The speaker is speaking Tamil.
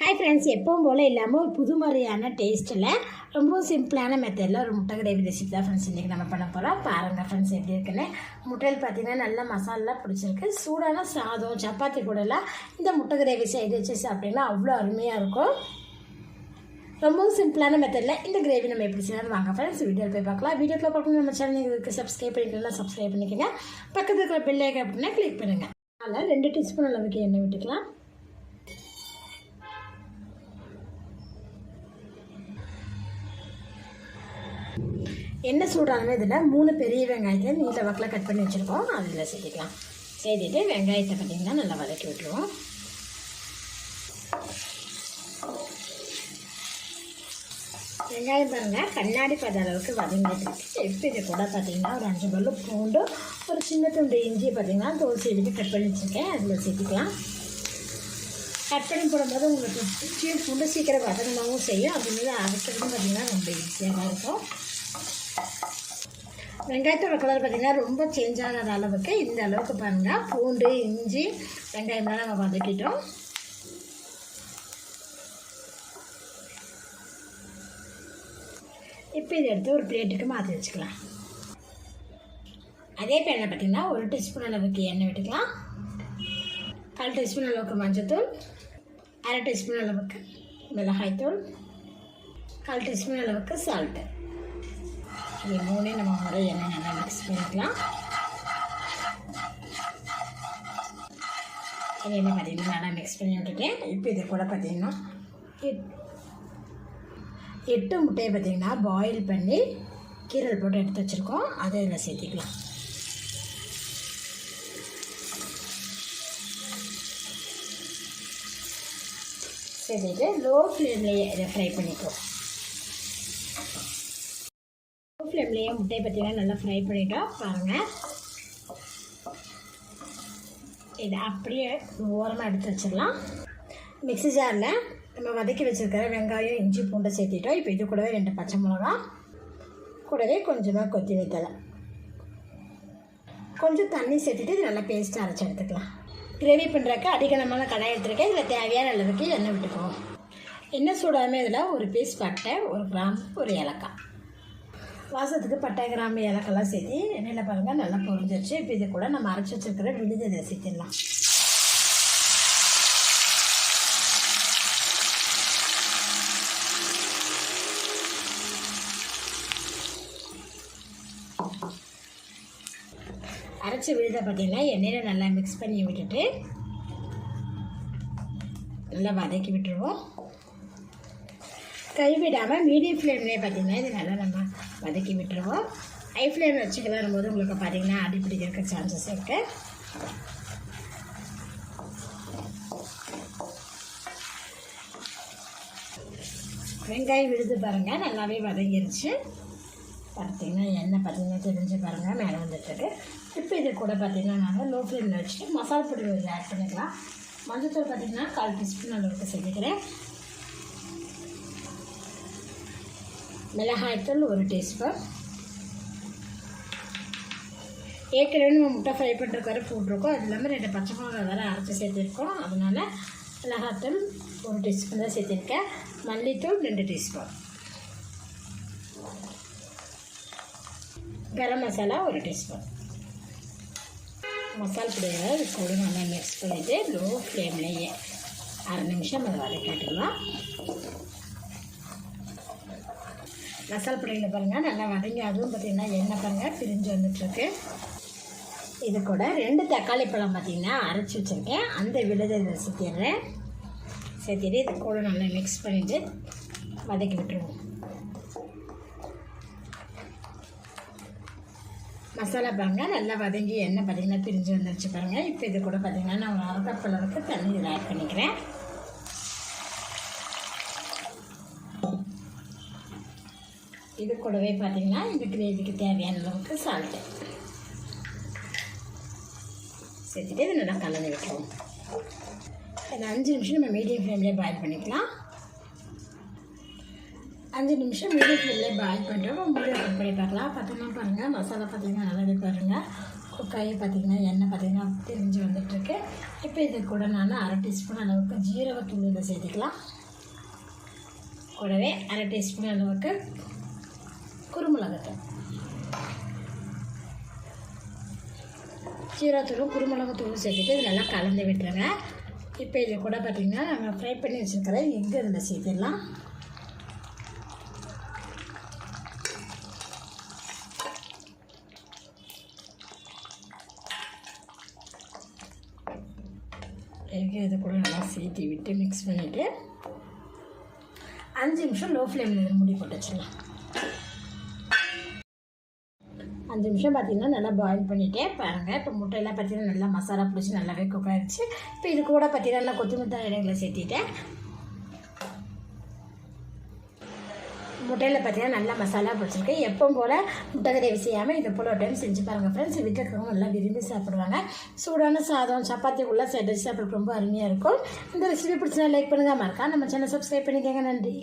ஹாய் ஃப்ரெண்ட்ஸ் எப்பவும் போல் இல்லாமல் ஒரு புது மாதிரியான டேஸ்ட்டில் ரொம்ப சிம்பிளான மெத்தடில் ஒரு முட்டை கிரேவி ரெசிபி தான் ஃப்ரெண்ட்ஸ் இன்றைக்கி நம்ம பண்ண போகிறோம் பாருங்கள் ஃப்ரெண்ட்ஸ் எப்படி இருக்குன்னு. முட்டையில் பார்த்தீங்கன்னா நல்ல மசாலாலாம் பிடிச்சிருக்கு. சூடான சாதம் சப்பாத்தி கூடலாம் இந்த முட்டை கிரேவி செய்து வச்சு சாப்பிட்டீங்கன்னா அவ்வளோ அருமையாக இருக்கும். ரொம்பவும் சிம்பிளான மெத்தடில் இந்த கிரேவி நம்ம எப்படி செய்யலாம் வாங்க ஃப்ரெண்ட்ஸ் வீடியோ போய் பார்க்கலாம். வீடியோக்கில் பார்க்கணும் நம்ம சேனல் இதுக்கு சப்ஸ்கிரைப் பண்ணிக்கலாம் சப்ஸ்கிரைப் பண்ணிக்கோங்க. பக்கத்தில் இருக்கிற பெல்லைக்கு அப்படின்னா கிளிக் பண்ணுங்கள் அதில் ரெண்டு டீஸ்பூன் அளவுக்கு எண்ணெய் விட்டுக்கலாம். என்ன சொல்கிறாங்கன்னா இதில் மூணு பெரிய வெங்காயத்தை நீண்ட வக்கில் கட் பண்ணி வச்சுருக்கோம். அதில் சேர்த்திக்கலாம். சேர்த்துட்டு வெங்காயத்தை பார்த்திங்கன்னா நல்லா வதக்கி விட்டுருவோம். வெங்காயம் பாருங்கள் கண்ணாடி பத அளவுக்கு வதங்கிட்டு இப்போ இது கூட பார்த்தீங்கன்னா ஒரு அஞ்சு பல்லு பூண்டு ஒரு சின்ன துண்டு இஞ்சி பார்த்தீங்கன்னா தோல் எடுத்து கட் பண்ணி வச்சுருக்கேன். அதில் சேர்த்திக்கலாம். கட் பண்ணி போடும்போது உங்களுக்கு இஞ்சியும் பூண்டு சீக்கிரம் வதங்கமாகவும் செய்யும். அப்படிங்கிறது அரைக்கிறதும் பார்த்தீங்கன்னா ரொம்ப ஈஸியாக இருக்கும். வெங்காயத்தோட கலர் பார்த்திங்கன்னா ரொம்ப சேஞ்ச் ஆகாத அளவுக்கு இந்த அளவுக்கு பாருங்கள் பூண்டு இஞ்சி வெங்காயம்லாம் நம்ம வதக்கிட்டோம். இப்போ இதை எடுத்து ஒரு பிளேட்டுக்கு மாற்றி வச்சுக்கலாம். அதே பேனில் பார்த்திங்கன்னா ஒரு டீஸ்பூன் அளவுக்கு எண்ணெய் விட்டுக்கலாம். கால் டீஸ்பூன் அளவுக்கு மஞ்சள்தூள் அரை டீஸ்பூன் அளவுக்கு மிளகாய்த்தூள் கால் டீஸ்பூன் அளவுக்கு சால்ட்டு இது மூணே நம்ம முறை எண்ணெய் நல்லா மிக்ஸ் பண்ணிக்கலாம். இது என்ன பார்த்தீங்கன்னா நல்லா மிக்ஸ் பண்ணி விட்டுட்டேன் இப்போ இது கூட பார்த்தீங்கன்னா எட் எட்டு முட்டையை பார்த்தீங்கன்னா பாயில் பண்ணி கீரல் போட்டு எடுத்து வச்சுருக்கோம். அதை இதில் சேர்த்திக்கலாம். சேர்த்துட்டு லோ ஃப்ளேம்லேயே இதை ஃப்ரை பண்ணிக்கோ. லோ ஃப்ளேம்லேயே முட்டையை பார்த்தீங்கன்னா நல்லா ஃப்ரை பண்ணிட்டோம் பாருங்கள் இதை அப்படியே ஓரமாக எடுத்து வச்சிடலாம். மிக்ஸி ஜாரில் நம்ம வதக்கி வச்சுருக்கிற வெங்காயம் இஞ்சி பூண்டை சேர்த்திட்டோம். இப்போ இது கூடவே ரெண்டு பச்சை மிளகா கூடவே கொஞ்சமாக கொத்தி வைத்தலை கொஞ்சம் தண்ணி சேர்த்துட்டு இது நல்லா பேஸ்ட்டாக அரைச்சி எடுத்துக்கலாம். கிரேவி பண்ணுறக்கு அதிகமான கடாய் எடுத்துருக்கேன். இதில் தேவையான அளவுக்கு எண்ணெய் விட்டுக்குவோம். எண்ணெய் சூடாமே இதில் ஒரு பீஸ் பட்டை ஒரு கிராம்பு ஒரு ஏலக்காய். வாசத்துக்கு பட்டை கிராம்பு ஏலக்காய்லாம் சேர்த்து எண்ணெயில் பாருங்கள் நல்லா பொரிஞ்சிருச்சு. இப்போ இது கூட நம்ம அரைச்சி வச்சுருக்கிற விழுது இதை சேர்த்திடலாம். அரைச்சி விழுத பார்த்தீங்கன்னா எண்ணெயில் நல்லா மிக்ஸ் பண்ணி விட்டுட்டு நல்லா வதக்கி விட்டுருவோம். கைவிடாமல் மீடியம் ஃப்ளேம்லேயே பார்த்தீங்கன்னா இது நல்லா நம்ம வதக்கி விட்டுருவோம். ஹை ஃப்ளேம் வச்சுக்கலாம் போது உங்களுக்கு பார்த்தீங்கன்னா அடி பிடிக்கிறக்க சான்சஸ் இருக்குது வெங்காயம் விழுது பாருங்கள் நல்லாவே வதங்கிருச்சு. பார்த்தீங்கன்னா எண்ணெய் பார்த்தீங்கன்னா தெரிஞ்சு பாருங்கள் மேலே வந்துட்டுருக்கு இது கூட பார்த்தீங்கன்னா நாங்கள் லோ ஃப்ளேமில் வச்சுட்டு மசாலா பொடி இதில் ஆட் பண்ணிக்கலாம். மஞ்சத்தூள் பார்த்தீங்கன்னா கால் டீஸ்பூன் அளவுக்கு சேர்த்துக்கிறேன். மிளகாய்த்தூள் ஒரு டீஸ்பூன். ஏற்கனவே நம்ம முட்டை ஃப்ரை பண்ணுறதுக்கு போட்டிருக்கோம் அது இல்லாமல் ரெண்டு பச்சை மிளகா வேறு அரைச்சி சேர்த்துருக்கோம். அதனால் மிளகாத்தூள் ஒரு டீஸ்பூன் தான் சேர்த்துருக்கேன். மல்லித்தூள் ரெண்டு டீஸ்பூன். கரம் மசாலா ஒரு டீஸ்பூன். மசாலா பொடியை இது கூட நல்லா மிக்ஸ் பண்ணிவிட்டு லோ ஃப்ளேம்லேயே அரை நிமிஷம் அதை வதக்கிட்டுலாம் மசாலா பொடியில் பாருங்கள் நல்லா வதங்கி அதுவும் பார்த்திங்கன்னா எண்ணெய் பாருங்கள் பிரிஞ்சு வந்துட்டுருக்கு. இது கூட ரெண்டு தக்காளி பழம் பார்த்திங்கன்னா அரைச்சி வச்சுருக்கேன். அந்த விழுதை இதில் சேர்த்திடுறேன். சேர்த்திட்டு இது கூட நல்லா மிக்ஸ் பண்ணிவிட்டு வதக்கி விட்டுருவோம். மசாலா பாருங்கள் நல்லா வதங்கி எண்ணெய் பார்த்திங்கன்னா பிரிஞ்சு வந்துருச்சு பாருங்கள் இப்போ இது கூட பார்த்திங்கன்னா நான் ஒரு அளவுக்கு தண்ணி இதில் ஆட் பண்ணிக்கிறேன். இது கூடவே பார்த்திங்கன்னா இந்த கிரேவிக்கு தேவையான அளவுக்கு சால்ட்டு சேர்த்துட்டு இது நல்லா கலந்து விட்டுருவோம். இந்த அஞ்சு நிமிஷம் நம்ம மீடியம் ஃப்ளேம்லேயே பாயில் பண்ணிக்கலாம். அஞ்சு நிமிஷம் மீடியம் ஃப்ளேம்லேயே பாயில் பண்ணுறோம் மூடியை கட் பண்ணி பார்க்கலாம். பார்த்தீங்கன்னா பாருங்கள் மசாலா பார்த்தீங்கன்னா நல்லாவே பாருங்கள் குக்காயை பார்த்திங்கன்னா எண்ணெய் பார்த்திங்கன்னா தெரிஞ்சு வந்துட்டுருக்கு. இப்போ இது கூட நான் அரை டீஸ்பூன் அளவுக்கு ஜீரகத்தூள் இதை சேர்த்துக்கலாம். கூடவே அரை டீஸ்பூன் அளவுக்கு குருமிளகத்தூள். ஜீரகத்தூளும் குருமிளகத்தூளும் சேர்த்துட்டு இது நல்லா கலந்து விட்டுருங்க. இப்போ இது கூட பார்த்திங்கன்னா நம்ம ஃப்ரை பண்ணி வச்சுருக்கிற எங்கே இதில் சேர்த்துடலாம். எக்கு இது கூட நல்லா சேர்த்தி விட்டு மிக்ஸ் பண்ணிவிட்டு அஞ்சு நிமிஷம் லோ ஃப்ளேமில் மூடி போட்டு வச்சிடலாம் அஞ்சு நிமிஷம் பார்த்தீங்கன்னா நல்லா பாயில் பண்ணிகிட்டே பாருங்கள் இப்போ முட்டையெல்லாம் பார்த்தீங்கன்னா நல்லா மசாலா பிடிச்சி நல்லாவே குக் ஆகிடுச்சு இப்போ இது கூட பார்த்தீங்கன்னா நல்லா கொத்தமல்லி இடங்களை சேர்த்திட்டேன். முட்டையில் பார்த்தீங்கன்னா நல்லா மசாலா பிடிச்சிருக்கு எப்பவும் போல் முட்டை கிரேவி செய்யாமல் இது போல் ஒரு டைம் செஞ்சு பாருங்கள் ஃப்ரெண்ட்ஸ் வீட்டில் இருக்கிறவங்க நல்லா விரும்பி சாப்பிடுவாங்க. சூடான சாதம் சப்பாத்தி உள்ளே சேர்த்து சாப்பிட்றதுக்கு ரொம்ப அருமையாக இருக்கும். இந்த ரெசிபி பிடிச்சினா லைக் பண்ணுங்கள் மறக்கா நம்ம சேனல் சப்ஸ்கிரைப் பண்ணிக்கோங்க. நன்றி.